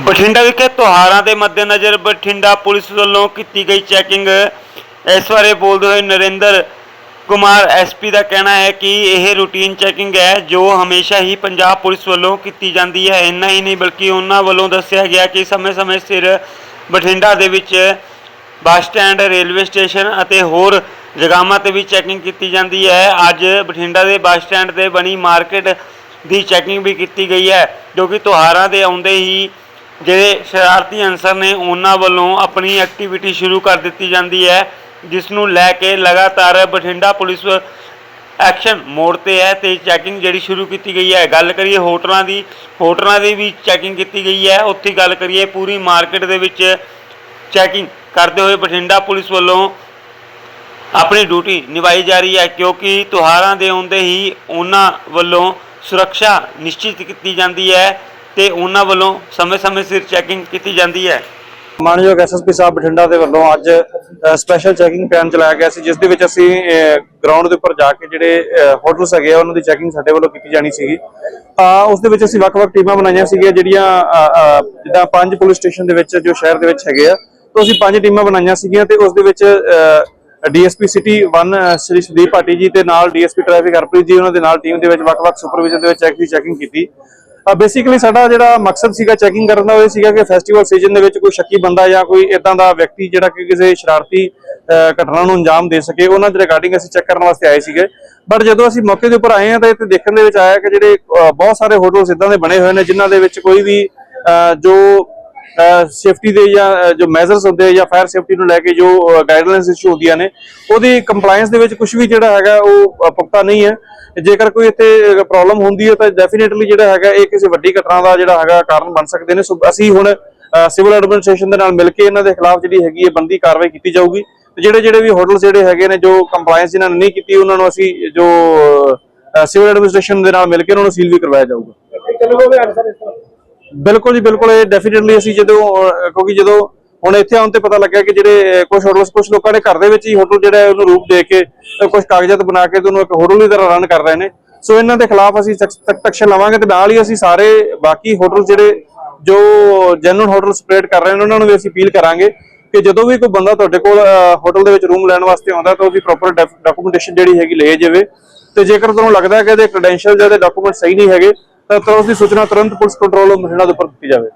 ਬਠਿੰਡਾ ਵਿਖੇ ਤਿਉਹਾਰਾਂ ਦੇ ਮੱਦੇਨਜ਼ਰ ਬਠਿੰਡਾ ਪੁਲਿਸ ਵੱਲੋਂ ਕੀਤੀ ਗਈ ਚੈਕਿੰਗ। ਇਸ ਬਾਰੇ ਬੋਲਦੇ ਹੋਏ ਨਰਿੰਦਰ ਕੁਮਾਰ ਐਸਪੀ ਦਾ ਕਹਿਣਾ ਹੈ ਕਿ ਇਹ ਰੂਟੀਨ ਚੈਕਿੰਗ ਹੈ, ਜੋ ਹਮੇਸ਼ਾ ਹੀ ਪੰਜਾਬ ਪੁਲਿਸ ਵੱਲੋਂ ਕੀਤੀ ਜਾਂਦੀ ਹੈ। ਇੰਨਾ ਹੀ ਨਹੀਂ, ਬਲਕਿ ਉਹਨਾਂ ਵੱਲੋਂ ਦੱਸਿਆ ਗਿਆ ਕਿ ਸਮੇਂ-ਸਮੇਂ ਸਿਰ ਬਠਿੰਡਾ ਦੇ ਵਿੱਚ ਬੱਸ ਸਟੈਂਡ, ਰੇਲਵੇ ਸਟੇਸ਼ਨ ਅਤੇ ਹੋਰ ਜਗ੍ਹਾਵਾਂ ਤੇ ਵੀ ਚੈਕਿੰਗ ਕੀਤੀ ਜਾਂਦੀ ਹੈ। ਅੱਜ ਬਠਿੰਡਾ ਦੇ ਬੱਸ ਸਟੈਂਡ ਤੇ ਬਣੀ ਮਾਰਕੀਟ ਦੀ ਚੈਕਿੰਗ ਵੀ ਕੀਤੀ ਗਈ ਹੈ, ਜੋ ਕਿ ਤਿਉਹਾਰਾਂ ਦੇ ਆਉਂਦੇ ਹੀ ਜਿਹੜੇ ਸ਼ਰਾਰਤੀ ਅਨਸਰ ਨੇ, ਉਹਨਾਂ ਵੱਲੋਂ ਆਪਣੀ ਐਕਟੀਵਿਟੀ ਸ਼ੁਰੂ ਕਰ ਦਿੱਤੀ ਜਾਂਦੀ ਹੈ, ਜਿਸ ਨੂੰ ਲੈ ਕੇ ਲਗਾਤਾਰ ਬਠਿੰਡਾ ਪੁਲਿਸ ਐਕਸ਼ਨ ਮੋਡ ਤੇ ਹੈ ਤੇ ਚੈਕਿੰਗ ਜਿਹੜੀ ਸ਼ੁਰੂ ਕੀਤੀ ਗਈ ਹੈ। ਗੱਲ ਕਰੀਏ ਹੋਟਲਾਂ ਦੀ ਹੋਟਲਾਂ ਦੀ ਵੀ ਚੈਕਿੰਗ ਕੀਤੀ ਗਈ ਹੈ। ਉੱਥੇ ਗੱਲ ਕਰੀਏ ਪੂਰੀ ਮਾਰਕੀਟ ਦੇ ਵਿੱਚ ਚੈਕਿੰਗ ਕਰਦੇ ਹੋਏ ਬਠਿੰਡਾ ਪੁਲਿਸ ਵੱਲੋਂ ਆਪਣੀ ਡਿਊਟੀ ਨਿਭਾਈ ਜਾ ਰਹੀ ਹੈ, ਕਿਉਂਕਿ ਤਿਉਹਾਰਾਂ ਦੇ ਆਉਂਦੇ ਹੀ ਉਹਨਾਂ ਵੱਲੋਂ ਸੁਰੱਖਿਆ ਨਿਸ਼ਚਿਤ ਕੀਤੀ ਜਾਂਦੀ ਹੈ। ਤੇ ਉਹਨਾਂ ਵੱਲੋਂ ਸਮੇਂ-ਸਮੇਂ ਸਿਰ ਚੈਕਿੰਗ ਕੀਤੀ ਜਾਂਦੀ ਹੈ। ਮਾਨਯੋਗ ਐਸਐਸਪੀ ਸਾਹਿਬ ਬਠਿੰਡਾ ਦੇ ਵੱਲੋਂ ਅੱਜ ਸਪੈਸ਼ਲ ਚੈਕਿੰਗ ਕੈਂਪ ਚਲਾਇਆ ਗਿਆ ਸੀ, ਜਿਸ ਦੇ ਵਿੱਚ ਅਸੀਂ ਗਰਾਊਂਡ ਦੇ ਉੱਪਰ ਜਾ ਕੇ ਜਿਹੜੇ ਹੋਟਲਸ ਹੈਗੇ ਉਹਨਾਂ ਦੀ ਚੈਕਿੰਗ ਸਾਡੇ ਵੱਲੋਂ ਕੀਤੀ ਜਾਣੀ ਸੀਗੀ। ਉਸ ਦੇ ਵਿੱਚ ਅਸੀਂ ਵੱਖ-ਵੱਖ ਟੀਮਾਂ ਬਣਾਈਆਂ ਸੀਗੀਆਂ, ਜਿਹੜੀਆਂ ਜਿੱਦਾਂ ਪੰਜ ਪੁਲਿਸ ਸਟੇਸ਼ਨ ਦੇ ਵਿੱਚ, ਜੋ ਸ਼ਹਿਰ ਦੇ ਵਿੱਚ ਹੈਗੇ ਆ, ਤਾਂ ਅਸੀਂ ਪੰਜ ਟੀਮਾਂ ਬਣਾਈਆਂ ਸੀਗੀਆਂ ਤੇ ਉਸ ਦੇ ਵਿੱਚ ਡੀਐਸਪੀ ਸਿਟੀ 1 ਸ੍ਰੀ ਸੁਦੀਪ ਭਾਟੀ ਜੀ ਤੇ ਨਾਲ ਡੀਐਸਪੀ ਟ੍ਰੈਫਿਕ ਹਰਪ੍ਰੀਤ ਜੀ, ਉਹਨਾਂ ਦੇ ਨਾਲ ਟੀਮ ਦੇ ਵਿੱਚ ਵੱਖ-ਵੱਖ ਸੁਪਰਵਿਜ਼ਨ ਦੇ ਵਿੱਚ ਚੈਕਿੰਗ ਕੀਤੀ। ਬੇਸਿਕਲੀ ਸਾਡਾ ਜਿਹੜਾ ਮਕਸਦ ਸੀਗਾ ਚੈਕਿੰਗ ਕਰਨ ਦਾ, ਉਹ ਇਹ ਸੀਗਾ ਕਿ ਫੈਸਟੀਵਲ ਸੀਜ਼ਨ ਦੇ ਵਿੱਚ ਕੋਈ ਸ਼ੱਕੀ ਬੰਦਾ ਜਾਂ ਕੋਈ ਇਦਾਂ ਦਾ ਵਿਅਕਤੀ ਜਿਹੜਾ ਕਿ ਕਿਸੇ ਸ਼ਰਾਰਤੀ ਘਟਨਾ ਨੂੰ ਅੰਜਾਮ ਦੇ ਸਕੇ, ਉਹਨਾਂ ਦੇ ਰਿਗਾਰਡਿੰਗ ਅਸੀਂ ਚੈੱਕ ਕਰਨ ਵਾਸਤੇ ਆਏ ਸੀਗੇ। ਬਟ ਜਦੋਂ ਅਸੀਂ ਮੌਕੇ ਦੇ ਉੱਪਰ ਆਏ ਹਾਂ, ਤਾਂ ਇੱਥੇ ਦੇਖਣ ਦੇ ਵਿੱਚ ਆਇਆ ਕਿ ਜਿਹੜੇ ਬਹੁਤ ਸਾਰੇ ਹੋਟਲਸ ਇਦਾਂ ਦੇ ਬਣੇ ਹੋਏ ਨੇ, ਜਿਨ੍ਹਾਂ ਦੇ ਵਿੱਚ ਕੋਈ ਵੀ ਜੋ ਸੇਫਟੀ ਦੇ ਜਾਂ ਜੋ ਮੈਜ਼ਰਸ ਹੁੰਦੇ ਜਾਂ ਫਾਇਰ ਸੇਫਟੀ ਨੂੰ ਲੈ ਕੇ ਜੋ ਗਾਈਡਲਾਈਨਸ ਇਸ਼ੂ ਹੁੰਦੀਆਂ ਨੇ ਉਹਦੀ ਕੰਪਲਾਈਂਸ ਦੇ ਵਿੱਚ ਕੁਝ ਵੀ ਜਿਹੜਾ ਹੈਗਾ ਉਹ ਅਹ, ਨਹੀਂ ਹੈ। ਜੇਕਰ ਕੋਈ ਇੱਥੇ ਪ੍ਰੋਬਲਮ ਹੁੰਦੀ ਹੈ ਤਾਂ ਡੈਫੀਨਿਟਲੀ ਜਿਹੜਾ ਹੈਗਾ ਇਹ ਕਿਸੇ ਵੱਡੀ ਘਟਨਾ ਦਾ ਜਿਹੜਾ ਹੈਗਾ ਕਾਰਨ ਬਣ ਸਕਦੇ ਨੇ। ਸੋ ਅਸੀਂ ਹੁਣ ਸਿਵਲ ਐਡਮਿਨਿਸਟ੍ਰੇਸ਼ਨ ਦੇ ਨਾਲ ਮਿਲ ਕੇ ਇਹਨਾਂ ਦੇ ਖਿਲਾਫ ਜਿਹੜੀ ਹੈਗੀ ਹੈ ਬੰਦੀ ਕਾਰਵਾਈ ਕੀਤੀ ਜਾਊਗੀ। ਤੇ ਜਿਹੜੇ ਜਿਹੜੇ ਵੀ ਹੋਟਲ ਜਿਹੜੇ ਹੈਗੇ ਨੇ ਜੋ ਕੰਪਲਾਈਂਸ ਜਿਨ੍ਹਾਂ ਨੇ ਨਹੀਂ ਕੀਤੀ ਉਹਨਾਂ ਨੂੰ ਅਸੀਂ ਜੋ ਸਿਵਲ ਐਡਮਿਨਿਸਟ੍ਰੇਸ਼ਨ ਦੇ ਨਾਲ ਮਿਲ ਕੇ ਉਹਨਾਂ ਨੂੰ ਸੀਲ ਵੀ ਕਰਵਾਇਆ ਜਾਊਗਾ। ਬਿਲਕੁਲ ਜੀ, ਬਿਲਕੁਲ, ਇਹ ਡੈਫੀਨਿਟਲੀ ਅਸੀਂ ਜਦੋਂ ਕਿਉਂਕਿ ਜਦੋਂ ਹੁਣ ਇੱਥੇ ਆਉਣ ਤੇ ਪਤਾ ਲੱਗਿਆ ਕਿ ਜਿਹੜੇ ਕੁਝ ਹੋਟਲਸ ਕੁਝ ਲੋਕਾਂ ਨੇ ਘਰ ਦੇ ਵਿੱਚ ਹੀ ਹੋਟਲ ਜਿਹੜਾ ਉਹਨੂੰ ਰੂਪ ਦੇ ਕੇ ਕੁਝ ਕਾਗਜ਼ਾਤ ਬਣਾ ਕੇ ਉਹਨੂੰ ਇੱਕ ਹੋਟਲ ਦੀ ਤਰ੍ਹਾਂ ਰਨ ਕਰ ਰਹੇ ਨੇ। ਸੋ ਇਹਨਾਂ ਦੇ ਖਿਲਾਫ ਅਸੀਂ ਸਖਤ ਐਕਸ਼ਨ ਲਵਾਂਗੇ ਤੇ ਨਾਲ ਹੀ ਅਸੀਂ ਸਾਰੇ ਬਾਕੀ ਹੋਟਲ ਜਿਹੜੇ ਜੋ ਜੈਨੂਨ ਹੋਟਲ ਸਪਰੇਡ ਕਰ ਰਹੇ ਨੇ, ਉਹਨਾਂ ਨੂੰ ਵੀ ਅਸੀਂ ਅਪੀਲ ਕਰਾਂਗੇ ਕਿ ਜਦੋਂ ਵੀ ਕੋਈ ਬੰਦਾ ਤੁਹਾਡੇ ਕੋਲ ਹੋਟਲ ਦੇ ਵਿੱਚ ਰੂਮ ਲੈਣ ਵਾਸਤੇ ਆਉਂਦਾ ਤਾਂ ਉਹਦੀ ਪ੍ਰੋਪਰ ਡਾਕੂਮੈਂਟੇਸ਼ਨ ਜਿਹੜੀ ਹੈਗੀ ਲੈ ਜਾਵੇ। ਤੇ ਜੇਕਰ ਤੁਹਾਨੂੰ ਲੱਗਦਾ ਹੈ ਕਿ ਇਹਦੇ ਕ੍ਰੈਡੈਂਸ਼ੀਅਲ ਜਾਂ ਇਹਦੇ ਡਾਕੂਮੈਂਟ ਸਹੀ ਨਹੀਂ ਹੈਗੇ ਤਾਂ ਤਾਂ ਉਸ ਦੀ ਸੂਚਨਾ ਤੁਰੰਤ ਪੁਲਿਸ ਕੰਟਰੋਲ ਬਠਿੰਡਾ ਦੇ ਉੱਪਰ ਦਿੱਤੀ ਜਾਵੇ।